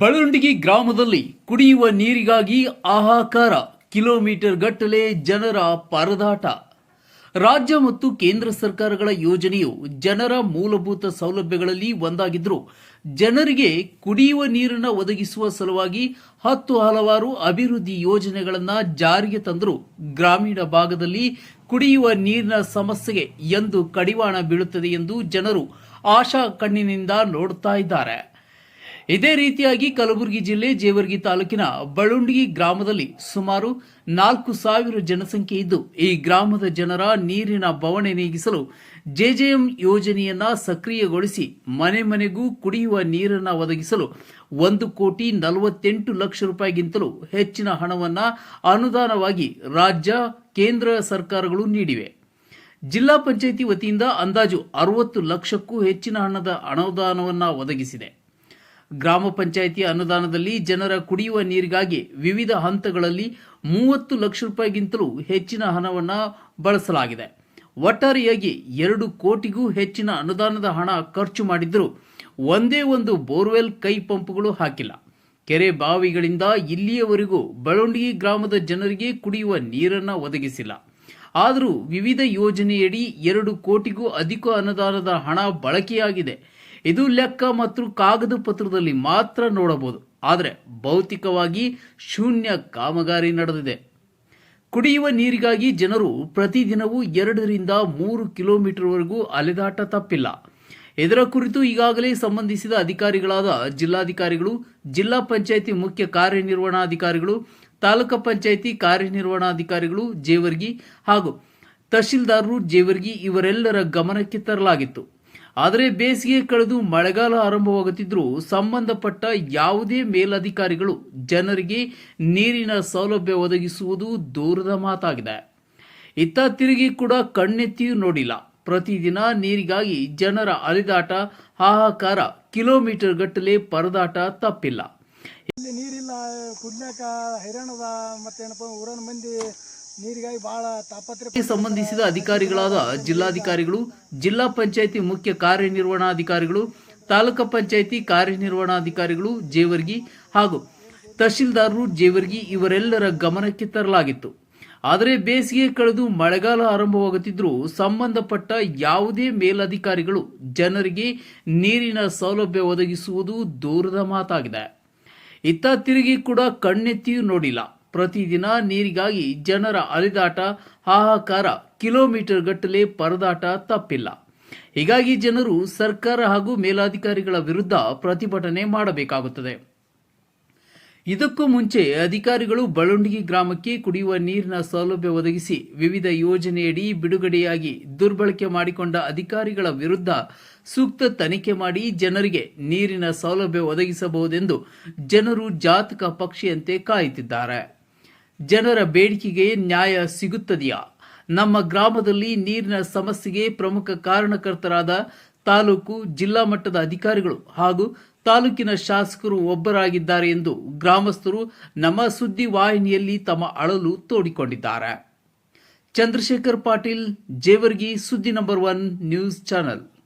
ಬಳಂಡಿಗಿ ಗ್ರಾಮದಲ್ಲಿ ಕುಡಿಯುವ ನೀರಿಗಾಗಿ ಆಹಾಕಾರ ಕಿಲೋಮೀಟರ್ ಗಟ್ಟಲೆ ಜನರ ಪರದಾಟ. ರಾಜ್ಯ ಮತ್ತು ಕೇಂದ್ರ ಸರ್ಕಾರಗಳ ಯೋಜನೆಯು ಜನರ ಮೂಲಭೂತ ಸೌಲಭ್ಯಗಳಲ್ಲಿ ಒಂದಾಗಿದ್ದರೂ ಜನರಿಗೆ ಕುಡಿಯುವ ನೀರನ್ನು ಒದಗಿಸುವ ಸಲುವಾಗಿ ಹತ್ತು ಹಲವಾರು ಅಭಿವೃದ್ಧಿ ಯೋಜನೆಗಳನ್ನು ಜಾರಿಗೆ ತಂದರೂ ಗ್ರಾಮೀಣ ಭಾಗದಲ್ಲಿ ಕುಡಿಯುವ ನೀರಿನ ಸಮಸ್ಯೆಗೆ ಎಂದು ಕಡಿವಾಣ ಬೀಳುತ್ತದೆ ಎಂದು ಜನರು ಆಶಾ ಕಣ್ಣಿನಿಂದ ನೋಡ್ತಾ ಇದೇ ರೀತಿಯಾಗಿ ಕಲಬುರಗಿ ಜಿಲ್ಲೆ ಜೇವರ್ಗಿ ತಾಲೂಕಿನ ಬಳುಂಡಗಿ ಗ್ರಾಮದಲ್ಲಿ ಸುಮಾರು ನಾಲ್ಕು ಸಾವಿರ ಜನಸಂಖ್ಯೆ ಇದ್ದು, ಈ ಗ್ರಾಮದ ಜನರ ನೀರಿನ ಬವಣೆ ನೀಗಿಸಲು ಜೆಜೆಎಂ ಯೋಜನೆಯನ್ನ ಸಕ್ರಿಯಗೊಳಿಸಿ ಮನೆ ಮನೆಗೂ ಕುಡಿಯುವ ನೀರನ್ನು ಒದಗಿಸಲು ಒಂದು ಕೋಟಿ ನಲವತ್ತೆಂಟು ಲಕ್ಷ ರೂಪಾಯಿಗಿಂತಲೂ ಹೆಚ್ಚಿನ ಹಣವನ್ನ ಅನುದಾನವಾಗಿ ರಾಜ್ಯ, ಕೇಂದ್ರ ಸರ್ಕಾರಗಳು ನೀಡಿವೆ. ಜಿಲ್ಲಾ ಪಂಚಾಯಿತಿ ವತಿಯಿಂದ ಅಂದಾಜು ಅರವತ್ತು ಲಕ್ಷಕ್ಕೂ ಹೆಚ್ಚಿನ ಹಣದ ಅನುದಾನವನ್ನು ಒದಗಿಸಿದೆ. ಗ್ರಾಮ ಪಂಚಾಯಿತಿ ಅನುದಾನದಲ್ಲಿ ಜನರ ಕುಡಿಯುವ ನೀರಿಗಾಗಿ ವಿವಿಧ ಹಂತಗಳಲ್ಲಿ ಮೂವತ್ತು ಲಕ್ಷ ರೂಪಾಯಿಗಿಂತಲೂ ಹೆಚ್ಚಿನ ಹಣವನ್ನು ಬಳಸಲಾಗಿದೆ. ಒಟ್ಟಾರೆಯಾಗಿ ಎರಡು ಕೋಟಿಗೂ ಹೆಚ್ಚಿನ ಅನುದಾನದ ಹಣ ಖರ್ಚು ಮಾಡಿದ್ದರೂ ಒಂದೇ ಒಂದು ಬೋರ್ವೆಲ್ ಕೈ ಪಂಪ್ಗಳು ಹಾಕಿಲ್ಲ. ಕೆರೆ ಬಾವಿಗಳಿಂದ ಇಲ್ಲಿಯವರೆಗೂ ಬಳೊಂಡಗಿ ಗ್ರಾಮದ ಜನರಿಗೆ ಕುಡಿಯುವ ನೀರನ್ನು ಒದಗಿಸಿಲ್ಲ. ಆದರೂ ವಿವಿಧ ಯೋಜನೆಯಡಿ ಎರಡು ಕೋಟಿಗೂ ಅಧಿಕ ಅನುದಾನದ ಹಣ ಬಳಕೆಯಾಗಿದೆ. ಇದು ಲೆಕ್ಕ ಮತ್ತು ಕಾಗದ ಪತ್ರದಲ್ಲಿ ಮಾತ್ರ ನೋಡಬಹುದು. ಆದರೆ ಭೌತಿಕವಾಗಿ ಶೂನ್ಯ ಕಾಮಗಾರಿ ನಡೆದಿದೆ. ಕುಡಿಯುವ ನೀರಿಗಾಗಿ ಜನರು ಪ್ರತಿದಿನವೂ ಎರಡರಿಂದ ಮೂರು ಕಿಲೋಮೀಟರ್ವರೆಗೂ ಅಲೆದಾಟ ತಪ್ಪಿಲ್ಲ. ಇದರ ಕುರಿತು ಈಗಾಗಲೇ ಸಂಬಂಧಿಸಿದ ಅಧಿಕಾರಿಗಳಾದ ಜಿಲ್ಲಾಧಿಕಾರಿಗಳು, ಜಿಲ್ಲಾ ಪಂಚಾಯಿತಿ ಮುಖ್ಯ ಕಾರ್ಯನಿರ್ವಹಣಾಧಿಕಾರಿಗಳು, ತಾಲೂಕು ಪಂಚಾಯಿತಿ ಕಾರ್ಯನಿರ್ವಹಣಾಧಿಕಾರಿಗಳು ಜೇವರ್ಗಿ ಹಾಗೂ ತಹಶೀಲ್ದಾರರು ಜೇವರ್ಗಿ ಇವರೆಲ್ಲರ ಗಮನಕ್ಕೆ ತರಲಾಗಿತ್ತು. ಆದರೆ ಬೇಸಿಗೆ ಕಳೆದು ಮಳೆಗಾಲ ಆರಂಭವಾಗುತ್ತಿದ್ದರೂ ಸಂಬಂಧಪಟ್ಟ ಯಾವುದೇ ಮೇಲಧಿಕಾರಿಗಳು ಜನರಿಗೆ ನೀರಿನ ಸೌಲಭ್ಯ ಒದಗಿಸುವುದು ದೂರದ ಮಾತಾಗಿದೆ. ಇತ್ತ ತಿರುಗಿ ಕೂಡ ಕಣ್ಣೆತ್ತಿಯೂ ನೋಡಿಲ್ಲ. ಪ್ರತಿದಿನ ನೀರಿಗಾಗಿ ಜನರ ಅಲಿದಾಟ, ಹಾಹಾಕಾರ ಕಿಲೋಮೀಟರ್ ಗಟ್ಟಲೆ ಪರದಾಟ ತಪ್ಪಿಲ್ಲ. ಇಲ್ಲಿ ನೀರಿಲ್ಲ ಕುಡ್ಲಾಕ ಹೈರಾಣದ ಮತ್ತೇನಪ್ಪ ಊರನ ಮಂದಿ ತಾಪತ್ರೆ ಸಂಬಂಧಿಸಿದ ಅಧಿಕಾರಿಗಳಾದ ಜಿಲ್ಲಾಧಿಕಾರಿಗಳು, ಜಿಲ್ಲಾ ಪಂಚಾಯಿತಿ ಮುಖ್ಯ ಕಾರ್ಯನಿರ್ವಹಣಾಧಿಕಾರಿಗಳು, ತಾಲೂಕು ಪಂಚಾಯಿತಿ ಕಾರ್ಯನಿರ್ವಹಣಾಧಿಕಾರಿಗಳು ಜೇವರ್ಗಿ ಹಾಗೂ ತಹಶೀಲ್ದಾರರು ಜೇವರ್ಗಿ ಇವರೆಲ್ಲರ ಗಮನಕ್ಕೆ ತರಲಾಗಿತ್ತು. ಆದರೆ ಬೇಸಿಗೆ ಕಳೆದು ಮಳೆಗಾಲ ಆರಂಭವಾಗುತ್ತಿದ್ದರೂ ಸಂಬಂಧಪಟ್ಟ ಯಾವುದೇ ಮೇಲಧಿಕಾರಿಗಳು ಜನರಿಗೆ ನೀರಿನ ಸೌಲಭ್ಯ ಒದಗಿಸುವುದು ದೂರದ ಮಾತಾಗಿದೆ. ಇತ್ತ ತಿರುಗಿ ಕೂಡ ಕಣ್ಣೆತ್ತಿಯೂ ನೋಡಿಲ್ಲ. ಪ್ರತಿದಿನ ನೀರಿಗಾಗಿ ಜನರ ಅಲಿದಾಟ, ಹಾಹಾಕಾರ ಕಿಲೋಮೀಟರ್ ಗಟ್ಟಲೆ ಪರದಾಟ ತಪ್ಪಿಲ್ಲ. ಹೀಗಾಗಿ ಜನರು ಸರ್ಕಾರ ಹಾಗೂ ಮೇಲಾಧಿಕಾರಿಗಳ ವಿರುದ್ಧ ಪ್ರತಿಭಟನೆ ಮಾಡಬೇಕಾಗುತ್ತದೆ. ಇದಕ್ಕೂ ಮುಂಚೆ ಅಧಿಕಾರಿಗಳು ಬಳುಂಡಿಗಿ ಗ್ರಾಮಕ್ಕೆ ಕುಡಿಯುವ ನೀರಿನ ಸೌಲಭ್ಯ ಒದಗಿಸಿ ವಿವಿಧ ಯೋಜನೆಯಡಿ ಬಿಡುಗಡೆಯಾಗಿ ದುರ್ಬಳಕೆ ಮಾಡಿಕೊಂಡ ಅಧಿಕಾರಿಗಳ ವಿರುದ್ಧ ಸೂಕ್ತ ತನಿಖೆ ಮಾಡಿ ಜನರಿಗೆ ನೀರಿನ ಸೌಲಭ್ಯ ಒದಗಿಸಬಹುದೆಂದು ಜನರು ಜಾತಕ ಪಕ್ಷಿಯಂತೆ ಕಾಯುತ್ತಿದ್ದಾರೆ. ಜನರ ಬೇಡಿಕೆಗೆ ನ್ಯಾಯ ಸಿಗುತ್ತದೆಯಾ? ನಮ್ಮ ಗ್ರಾಮದಲ್ಲಿ ನೀರಿನ ಸಮಸ್ಯೆಗೆ ಪ್ರಮುಖ ಕಾರಣಕರ್ತರಾದ ತಾಲೂಕು ಜಿಲ್ಲಾ ಮಟ್ಟದ ಅಧಿಕಾರಿಗಳು ಹಾಗೂ ತಾಲೂಕಿನ ಶಾಸಕರು ಒಬ್ಬರಾಗಿದ್ದಾರೆ ಎಂದು ಗ್ರಾಮಸ್ಥರು ನಮ್ಮ ಸುದ್ದಿ ವಾಹಿನಿಯಲ್ಲಿ ತಮ್ಮ ಅಳಲು ತೋಡಿಕೊಂಡಿದ್ದಾರೆ. ಚಂದ್ರಶೇಖರ್ ಪಾಟೀಲ್, ಜೇವರ್ಗಿ ಸುದ್ದಿ ನಂಬರ್ ಒನ್ ನ್ಯೂಸ್ ಚಾನೆಲ್.